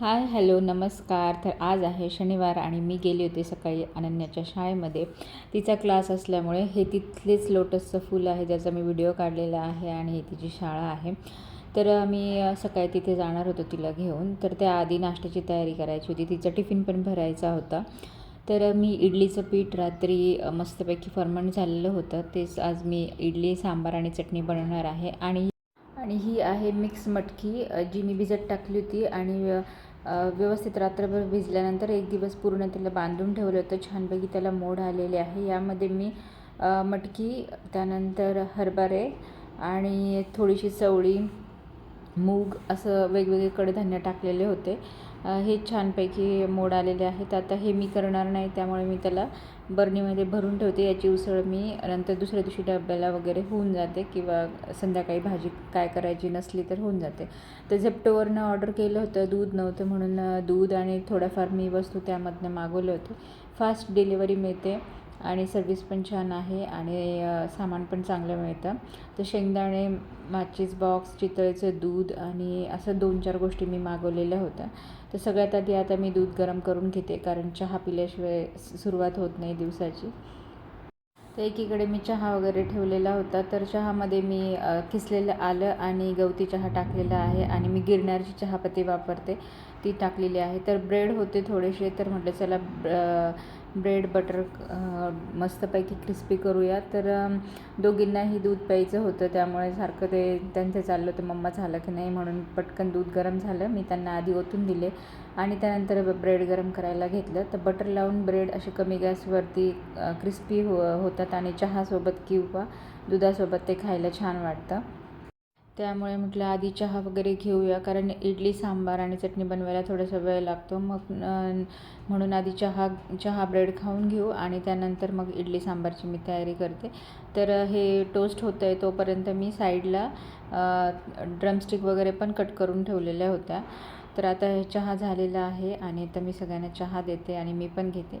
Hi hello नमस्कार. तर आज आहे शनिवार आणि मी गेली होते सकाळी अनन्याच्या शाळेमध्ये. तिचा क्लास असल्यामुळे हे तिथलेच लोटसचं फूल आहे ज्याचा मी व्हिडिओ काढलेला आहे आणि ही तिची शाळा आहे. तर मी सकाळी तिथे जाणार होतो तिला घेऊन. तर त्याआधी नाश्त्याची तयारी करायची होती. तिचा टिफिन पण भरायचा होता. तर मी इडलीचं पीठ रात्री मस्तपैकी फर्मंट झालेलं होतं. तेच आज मी इडली सांबार आणि चटणी बनवणार आहे. आणि आणि ही आहे मिक्स मटकी जी मी भिजत टाकली होती. आणि व्यवस्थित रात्रभर भिजल्यानंतर एक दिवस पूर्ण त्याला बांधून ठेवलं होतं. छानपैकी त्याला मोड आलेले आहे. यामध्ये मी मटकी त्यानंतर हरभरे आणि थोडीशी चवळी मूग असं वेगवेगळे कडधान्य टाकलेले होते. हे छानपैकी मोड आलेले आहेत आता हे मी करणार नाही त्यामुळे मी त्याला बर्नीमध्ये भरून ठेवते. याची उसळ मी नंतर दुसऱ्या दिवशी डब्याला वगैरे होऊन जाते किंवा संध्याकाळी भाजी काय करायची नसली तर होऊन जाते. तर झेप्टोवरनं ऑर्डर केलं होतं दूध नव्हतं म्हणून दूध आणि थोड्याफार मी वस्तू त्यामधनं मागवले होते. फास्ट डिलिव्हरी मिळते. आणि सर्विस पण छान आहे आणि सामान पण चांगलं मिळतं. तर शेंगदाणे माचीस बॉक्स चितळेचं दूध आणि असं दोन चार गोष्टी मी मागवलेल्या होत्या. तर सगळ्यात आधी आता मी दूध गरम करून घेते कारण चहा पिल्याशिवाय सुरुवात होत नाही दिवसाची. तर एकीकडे मी चहा वगैरे ठेवलेला होता. तर चहामध्ये मी किसलेलं आलं आणि गवती चहा टाकलेला आहे आणि मी गिरणारची चहापत्ती वापरते ती टाकलेली आहे. तर ब्रेड होते थोडेसे तर म्हटलं चला ब्रेड बटर मस्तपैकी क्रिस्पी करूया. तर दोघींनाही दूध प्यायचं होतं त्यामुळे सारखं ते त्यांचं चाललं होतं. मम्मा झालं की नाही म्हणून पटकन दूध गरम झालं. मी त्यांना आधी ओतून दिले आणि त्यानंतर ब्रेड गरम करायला घेतलं. तर बटर लावून ब्रेड असे कमी गॅसवरती क्रिस्पी हो होतात आणि चहासोबत किंवा दुधासोबत ते खायला छान वाटतं. त्यामुळे म्हटलं आधी चहा वगैरे घेऊया कारण इडली सांबार आणि चटणी बनवायला थोडासा वेळ लागतो. मग म्हणून आधी चहा चहा ब्रेड खाऊन घेऊ आणि त्यानंतर मग इडली सांबारची मी तयारी करते. तर हे टोस्ट होतं आहे तोपर्यंत मी साईडला ड्रमस्टिक वगैरे पण कट करून ठेवलेल्या होत्या. तर आता हे चहा झालेला आहे आणि आता मी सगळ्यांना चहा देते आणि मी पण घेते.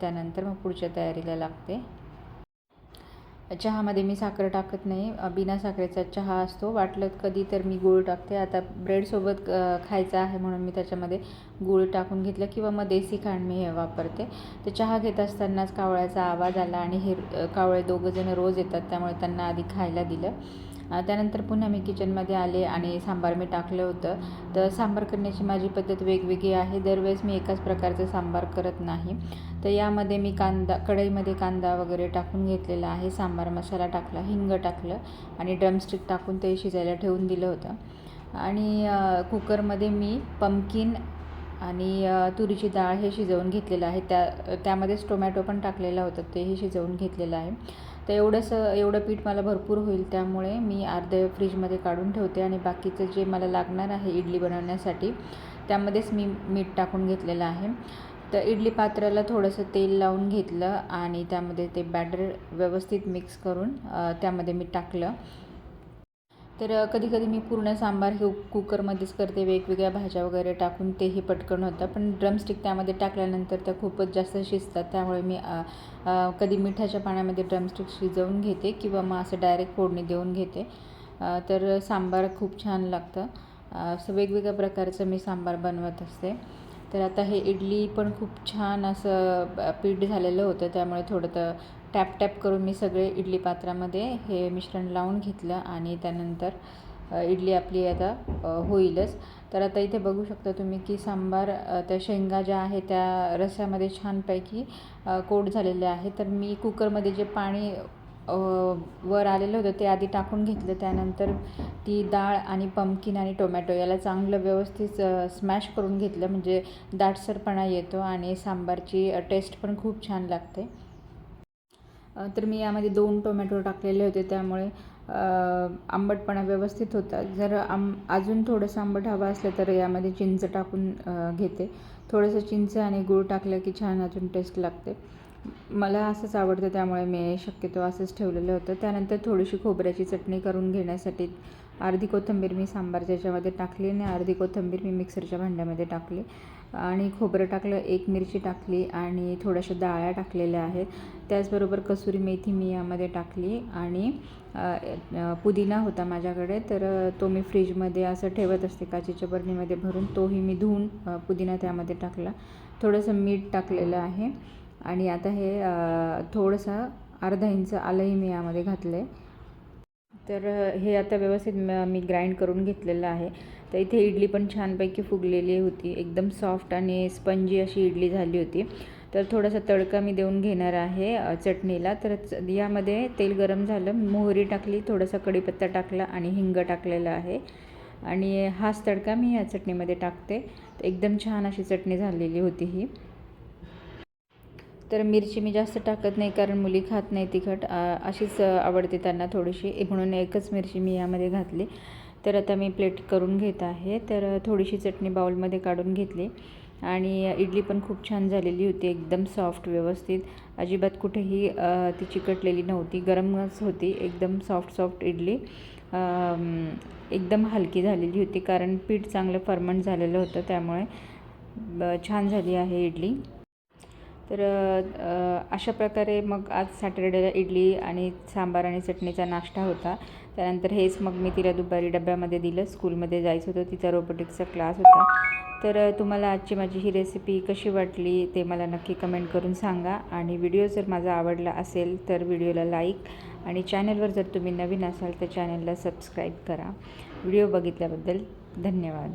त्यानंतर मग पुढच्या तयारीला लागते. चहामध्ये मी साखर टाकत नाही. बिना साखरेचा चहा असतो. वाटलं कधी तर मी गूळ टाकते. आता ब्रेडसोबत खायचा खायचं आहे म्हणून मी त्याच्यामध्ये गूळ टाकून घेतलं किंवा मग देसी खांड मी हे वापरते. तर चहा घेत असतानाच कावळ्याचा आवाज आला आणि हे कावळे दोघंजणं रोज येतात. त्यामुळे त्यांना आधी खायला दिलं. त्यानंतर पुन्हा मी किचनमध्ये आले आणि सांबार मी टाकलं होतं. तर सांबार करण्याची माझी पद्धत वेगवेगळी आहे. दरवेळेस मी एकाच प्रकारचं सांबार करत नाही. तर यामध्ये मी कांदा कढईमध्ये कांदा वगैरे टाकून घेतलेला आहे. सांबार मसाला टाकला हिंग टाकलं आणि ड्रमस्टिक टाकून ते शिजायला ठेवून दिलं होतं. आणि कुकरमध्ये मी पम्किन आणि तुरीची डाळ हे शिजवून घेतलेलं आहे. त्या त्यामध्येच टोमॅटो पण टाकलेला होता. तेही शिजवून घेतलेलं आहे. तर एवढंसं एवढं पीठ मला भरपूर होईल त्यामुळे मी अर्धे फ्रीजमध्ये काढून ठेवते आणि बाकीचं जे मला लागणार आहे इडली बनवण्यासाठी त्यामध्येच मी मीठ टाकून घेतलेलं आहे. तर इडली पात्राला थोडंसं तेल लावून घेतलं आणि त्यामध्ये ते बॅटर व्यवस्थित मिक्स करून त्यामध्ये मी टाकलं. तर कधी कधी मी पूर्ण सांबार हे कुकरमध्येच करते. वेगवेगळ्या भाज्या वगैरे टाकून तेही पटकन होतं. पण ड्रमस्टिक त्यामध्ये टाकल्यानंतर त्या खूपच जास्त शिजतात. त्यामुळे मी कधी मिठाच्या पाण्यामध्ये ड्रमस्टिक शिजवून घेते किंवा मग असं डायरेक्ट फोडणी देऊन घेते. तर सांबार खूप छान लागतं. असं वेगवेगळ्या प्रकारचं मी सांबार बनवत असते. तर आता हे इडली पण खूप छान असं पीठ झालेलं होतं. त्यामुळे थोडं तर टॅप टॅप करून मी सगळे इडली पात्रामध्ये हे मिश्रण लावून घेतलं आणि त्यानंतर इडली आपली आता होईलच. तर आता इथे बघू शकता तुम्ही की सांबार त्या शेंगा ज्या आहे त्या रस्यामध्ये छानपैकी कोट झालेले आहे तर मी कुकरमध्ये जे पाणी वर आलेलं होतं ते आधी टाकून घेतलं. त्यानंतर ती डाळ आणि पमकिन आणि टोमॅटो याला चांगलं व्यवस्थित स्मॅश करून घेतलं. म्हणजे दाटसरपणा येतो आणि सांबारची टेस्ट पण खूप छान लागते. तर मी यामध्ये दोन टोमॅटो टाकलेले होते त्यामुळे आंबटपणा व्यवस्थित होता. जर आम अजून थोडंसं आंबट हवं असलं तर यामध्ये चिंच टाकून घेते. थोडंसं चिंच आणि गूळ टाकलं की छान अजून टेस्ट लागते. मला असंच आवडतं त्यामुळे मी शक्यतो असंच ठेवलेलं होतं. त्यानंतर थोडीशी खोबऱ्याची चटणी करून घेण्यासाठी अर्धी कोथिंबीर मी सांबारच्या याच्यामध्ये टाकली आणि अर्धी कोथिंबीर मी मिक्सरच्या भांड्यामध्ये टाकली. आणि खोबरं टाकलं एक मिरची टाकली आणि थोड्याशा डाळ्या टाकलेल्या आहेत. त्याचबरोबर कसुरी मेथी मी यामध्ये टाकली आणि पुदिना होता माझ्याकडे तर तो मी फ्रीजमध्ये असं ठेवत असते काचेच्या बरणीमध्ये भरून तोही मी धुवून पुदिना त्यामध्ये टाकला. थोडंसं मीठ टाकलेलं आहे. आणि आता हे थोडंसं अर्धा इंच आलंही मी यामध्ये घातलं आहे तर हे आता व्यवस्थित म- मी ग्राइंड करून घेतलेलं आहे. तर इथे इडली पण छानपैकी फुगलेली होती. एकदम सॉफ्ट आणि स्पंजी अशी इडली झाली होती. तर थोडासा तडका मी देऊन घेणार आहे चटणीला. तर च- यामध्ये तेल गरम झालं मोहरी टाकली थोडासा कढीपत्ता टाकला आणि हिंग टाकलेलं आहे. आणि हाच तडका मी या चटणीमध्ये टाकते. तर एकदम छान अशी चटणी झालेली होती ही. तर मिरची मी जास्त टाकत नाही कारण मुली खात नाही तिखट. अशीच आवडते त्यांना थोडीशी. म्हणून एकच मिरची मी यामध्ये घातली. तर आता मी प्लेट करून घेत आहे. तर थोडीशी चटणी बाउलमध्ये काढून घेतली. आणि इडली पण खूप छान झालेली होती. एकदम सॉफ्ट व्यवस्थित. अजिबात कुठेही ती चिकटलेली नव्हती. गरमच होती. एकदम सॉफ्ट सॉफ्ट इडली. एकदम हलकी झालेली होती. कारण पीठ चांगलं फर्मंट झालेलं होतं. त्यामुळे ब- छान झाली आहे इडली. तर अशा प्रकारे मग आज सॅटर्डेला इडली आणि सांबार आणि चटणीचा नाश्ता होता. त्यानंतर हेच मग मी तिला दुपारी डब्यामध्ये दिलं. स्कूलमध्ये जायचं होतं. तिचा रोबोटिक्सचा क्लास होता. तर तुम्हाला आजची माझी ही रेसिपी कशी वाटली ते मला नक्की कमेंट करून सांगा. आणि व्हिडिओ जर माझा आवडला असेल तर व्हिडिओला लाईक आणि चॅनलवर जर तुम्ही नवीन असाल तर चॅनलला सबस्क्राईब करा. व्हिडिओ बघितल्याबद्दल धन्यवाद.